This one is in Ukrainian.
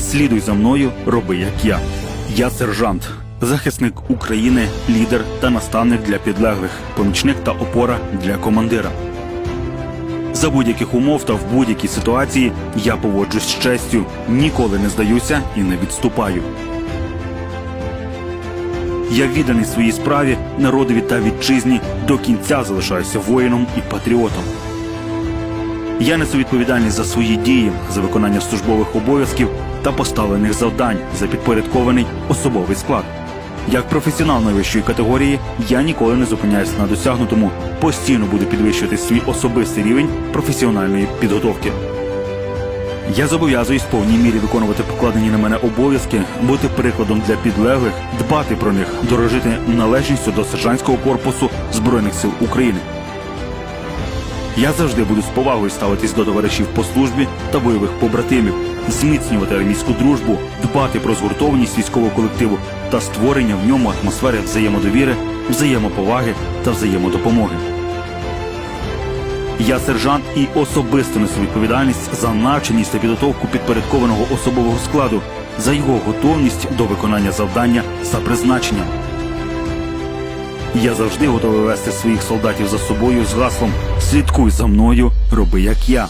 Слідуй за мною, роби як я. Я сержант, захисник України, лідер та наставник для підлеглих, помічник та опора для командира. За будь-яких умов та в будь-якій ситуації я поводжусь з честю, ніколи не здаюся і не відступаю. Я відданий своїй справі, народові та вітчизні до кінця залишаюся воїном і патріотом. Я несу відповідальність за свої дії, за виконання службових обов'язків та поставлених завдань за підпорядкований особовий склад. Як професіонал найвищої категорії, я ніколи не зупиняюся на досягнутому, постійно буду підвищувати свій особистий рівень професіональної підготовки. Я зобов'язуюсь в повній мірі виконувати покладені на мене обов'язки, бути прикладом для підлеглих, дбати про них, дорожити належністю до сержантського корпусу Збройних сил України. Я завжди буду з повагою ставитись до товаришів по службі та бойових побратимів, зміцнювати армійську дружбу, дбати про згуртованість військового колективу та створення в ньому атмосфери взаємодовіри, взаємоповаги та взаємодопомоги. Я сержант і особисто несу відповідальність за навченість та підготовку підпорядкованого особового складу, за його готовність до виконання завдання за призначенням. Я завжди готовий вести своїх солдатів за собою з гаслом Слідкуй за мною, роби як я.